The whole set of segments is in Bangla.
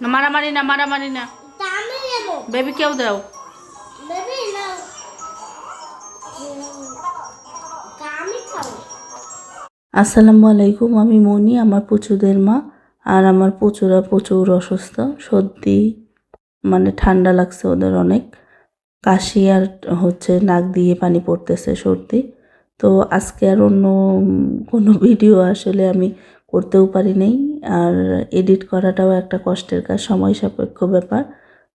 মারামারি না মারামারি না। বেবি কেউ দাও। না। আসসালামু আলাইকুম আমি মনি আমার পুচুদের মা আর আমার প্রচুরা প্রচুর অসুস্থ। সর্দি মানে ঠান্ডা লাগছে ওদের অনেক। কাশি আর হচ্ছে নাক দিয়ে পানি পড়তেছে সর্দি। তো আজকে আর অন্য কোনো ভিডিও আসলে আমি করতেও পারি নাই। আর এডিট করাটাও একটা কষ্টের কাজ সময় সাপেক্ষ ব্যাপার।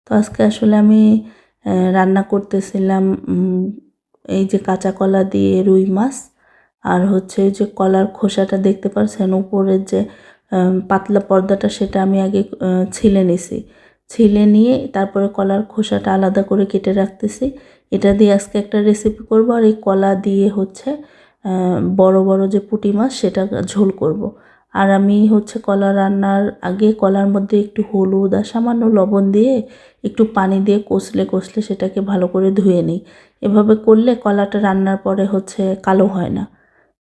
তো আজকে আসলে আমি রান্না করতেছিলাম এই যে কাঁচা কলা দিয়ে রুই মাছ। আর হচ্ছে যে কলার খোসাটা দেখতে পাচ্ছেন উপরের যে পাতলা পর্দাটা সেটা আমি আগে ছিলে নিছি। ছিলে নিয়ে তারপরে কলার খোসাটা আলাদা করে কেটে রাখতেছি। এটা দিয়ে আজকে একটা রেসিপি করব আর এই কলা দিয়ে হচ্ছে বড় বড় যে পুঁটি মাছ সেটা ঝোল করব। আর আমি হচ্ছে কলা রান্নার আগে কলার মধ্যে একটু হলুদ আর সামান্য লবণ দিয়ে একটু পানি দিয়ে কষলে কষলে সেটাকে ভালো করে ধুয়ে নিই। এভাবে করলে কলাটা রান্নার পরে হচ্ছে কালো হয় না।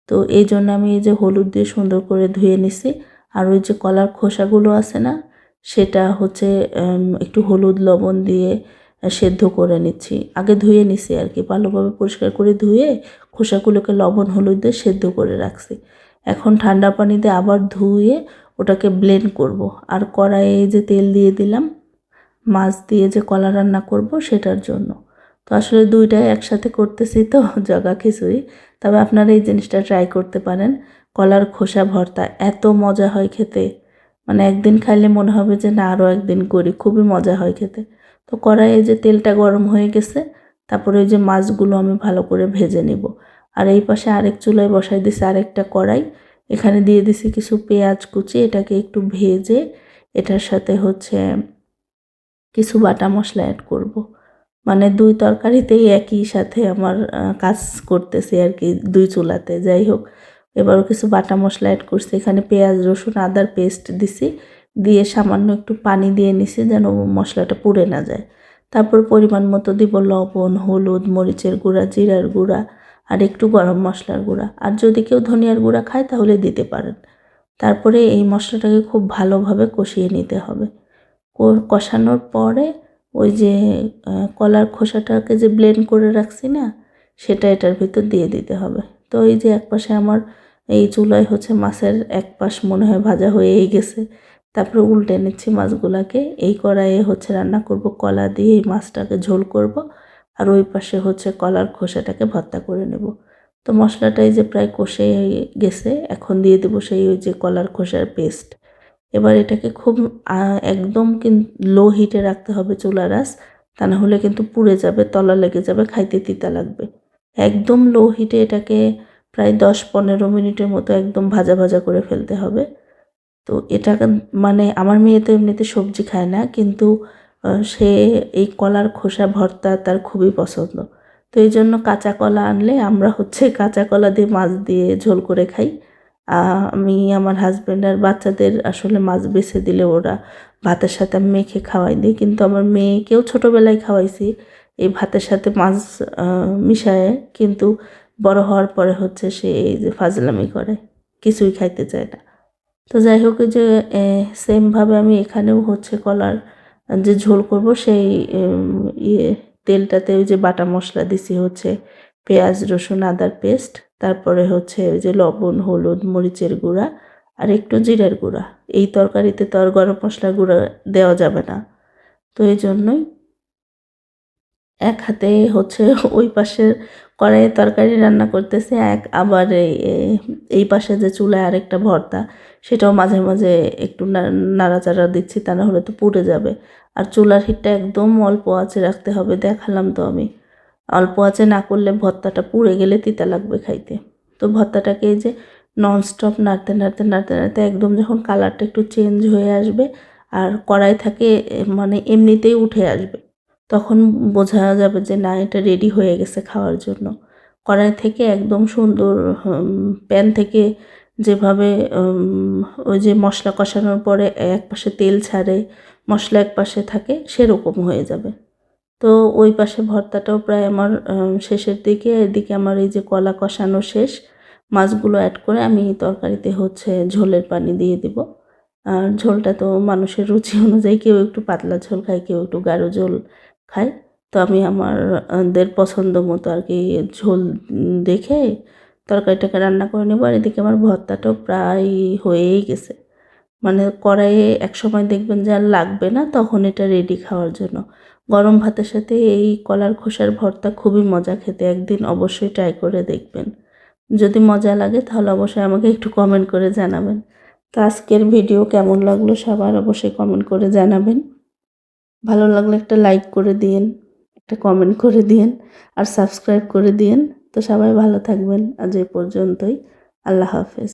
তো এই জন্য আমি এই যে হলুদ দিয়ে সুন্দর করে ধুয়ে নিছি। আর ওই যে কলার খোসাগুলো আছে না, সেটা হচ্ছে একটু হলুদ লবণ দিয়ে সেদ্ধ করে নিচ্ছি। আগে ধুয়ে নিছি আর কি। ভালোভাবে পরিষ্কার করে ধুয়ে খোসাগুলোকে লবণ হলুদ দিয়ে সেদ্ধ করে রাখছি। এখন ঠান্ডা পানিতে আবার ধুয়ে ওটাকে ব্লেন্ড করব। আর কড়াইয়ে যে তেল দিয়ে দিলাম, মাছ দিয়ে যে কলা রান্না করব সেটার জন্য। তো আসলে দুইটাই একসাথে করতেছি তো, জগা খিচুড়ি। তবে আপনারা এই জিনিসটা ট্রাই করতে পারেন। কলার খোসা ভর্তা এত মজা হয় খেতে। মানে একদিন খাইলে মনে হবে যে না আরও একদিন করি, খুবই মজা হয় খেতে। তো কড়াইয়ে যে তেলটা গরম হয়ে গেছে, তারপরে ওই যে মাছগুলো আমি ভালো করে ভেজে নিব। আর এই পাশে আরেক চুলায় বসাই দিছি আরেকটা কড়াই। এখানে দিয়ে দিছি কিছু পেঁয়াজ কুচি, এটাকে একটু ভেজে এটার সাথে হচ্ছে কিছু বাটা মশলা অ্যাড করব। মানে দুই তরকারিতেই একই সাথে আমার কাজ করতেছি আর কি দুই চুলাতে। যাই হোক, এবারও কিছু বাটা মশলা অ্যাড করছি। এখানে পেঁয়াজ, রসুন, আদার পেস্ট দিছি। দিয়ে সামান্য একটু পানি দিয়ে নিছি যেন মশলাটা পুড়ে না যায়। তারপর পরিমাণ মতো দিব লবণ, হলুদ, মরিচের গুঁড়া, জিরার গুঁড়া আর একটু গরম মশলার গুঁড়া। আর যদি কেউ ধনিয়ার গুঁড়া খায়, তাহলে দিতে পারেন। তারপরে এই মশলাটাকে খুব ভালোভাবে কষিয়ে নিতে হবে। কষানোর পরে ওই যে কলার খোসাটাকে যে ব্লেন্ড করে রাখছি না, সেটা এটার ভিতর দিয়ে দিতে হবে। তো এই যে এক পাশে আমার এই চুলায় হচ্ছে মাছের এক পাশ মনে হয় ভাজা হয়েই গেছে। তারপরে উল্টে নিচ্ছি মাছগুলাকে। এই কড়াইয়ে হচ্ছে রান্না করব কলা দিয়ে এই মাছটাকে ঝোল করব। আর ওই পাশে হচ্ছে কলার খোসাটাকে ভর্তা করে নেব। তো মশলাটা এই যে প্রায় কষে গেছে, এখন দিয়ে দেবো সেই ওই যে কলার খোসার পেস্ট এবার এটাকে খুব একদম লো হিটে রাখতে হবে চুলার আঁচ, তা না হলে কিন্তু পুড়ে যাবে, তলা লেগে যাবে, খাইতে তিতা লাগবে। একদম লো হিটে এটাকে প্রায় দশ পনেরো মিনিটের মতো একদম ভাজা ভাজা করে ফেলতে হবে। তো এটা মানে আমার মেয়ে তো এমনিতে সবজি খায় না, কিন্তু সে এই কলার খোসা ভর্তা তার খুবই পছন্দ। তো এই জন্য কাঁচা কলা আনলে আমরা হচ্ছে কাঁচা কলা দিয়ে মাছ দিয়ে ঝোল করে খাই। আমি আমার হাজব্যান্ড আর বাচ্চাদের আসলে মাছ বেছে দিলে ওরা ভাতের সাথে আমি মেখে খাওয়াই দিই। কিন্তু আমার মেয়েকেও ছোটোবেলায় খাওয়াইছি এই ভাতের সাথে মাছ মিশায়। কিন্তু বড় হওয়ার পরে হচ্ছে সে এই যে ফাজলামি করে, কিছুই খাইতে চায় না। তো যাই হোক যে সেমভাবে আমি এখানেও হচ্ছে কলার যে ঝোল করব সেই ইয়ে তেলটাতে ওই যে বাটা মশলা দিছি হচ্ছে পেঁয়াজ, রসুন, আদার পেস্ট, তারপরে হচ্ছে ওই যে লবণ, হলুদ, মরিচের গুঁড়া আর একটু জিরার গুঁড়া। এই তরকারিতে তো আর গরম মশলা গুঁড়া দেওয়া যাবে না। তো এই জন্যই এক হাতে হচ্ছে ওই পাশের কড়াইয়ে তরকারি রান্না করতেছে, এক আবার এই পাশে যে চুলায় আরেকটা ভর্তা, সেটাও মাঝে মাঝে একটু নাড়াচাড়া দিচ্ছি, তা না হলে তো পুড়ে যাবে। আর চুলার হিটটা একদম অল্প আঁচে রাখতে হবে, দেখালাম তো আমি। অল্প আঁচে না করলে ভর্তাটা পুড়ে গেলে তিতা লাগবে খাইতে। তো ভর্তাটাকে এই যে ননস্টপ নাড়তে নাড়তে নাড়তে নাড়তে একদম যখন কালারটা একটু চেঞ্জ হয়ে আসবে, আর কড়াই থাকে মানে এমনিতেই উঠে আসবে। তখন বোঝা যাবে যে, না, এটা রেডি হয়ে গেছে খাওয়ার জন্য। কড়াই থেকে একদম সুন্দর প্যান থেকে যেভাবে ওই যে মশলা কষানোর পরে এক পাশে তেল ছাড়ে, মশলা এক পাশে থাকে, সেরকম হয়ে যাবে। তো ওই পাশে ভর্তাটাও প্রায় আমার শেষের দিকে, এদিকে আমার এই যে কলা কষানো শেষ, মাছগুলো অ্যাড করে আমি তরকারিতে হচ্ছে ঝোলের পানি দিয়ে দিব। আর ঝোলটা তো মানুষের রুচি অনুযায়ী কেউ একটু পাতলা ঝোল খায়, কেউ একটু গাঢ় ঝোল। খায় তো আমি আমারদের পছন্দ মতো আর কি ঝোল দেখে তরকারিটাকে রান্না করে নেব। আর এদিকে আমার ভর্তাটাও প্রায় হয়েই গেছে। মানে কড়াইয়ে এক সময় দেখবেন যে আর লাগবে না, তখন এটা রেডি খাওয়ার জন্য। গরম ভাতের সাথে এই কলার খোসার ভর্তা খুবই মজা খেতে, একদিন অবশ্যই ট্রাই করে দেখবেন। যদি মজা লাগে তাহলে অবশ্যই আমাকে একটু কমেন্ট করে জানাবেন। তো আজকের ভিডিও কেমন লাগল সবার অবশ্যই কমেন্ট করে জানাবেন। ভালো লাগলে একটা লাইক করে দিন একটা কমেন্ট করে দিয়েন আর সাবস্ক্রাইব করে দিয়েন। তো সবাই ভালো থাকবেন আজ এ পর্যন্তই। আল্লাহ হাফেজ।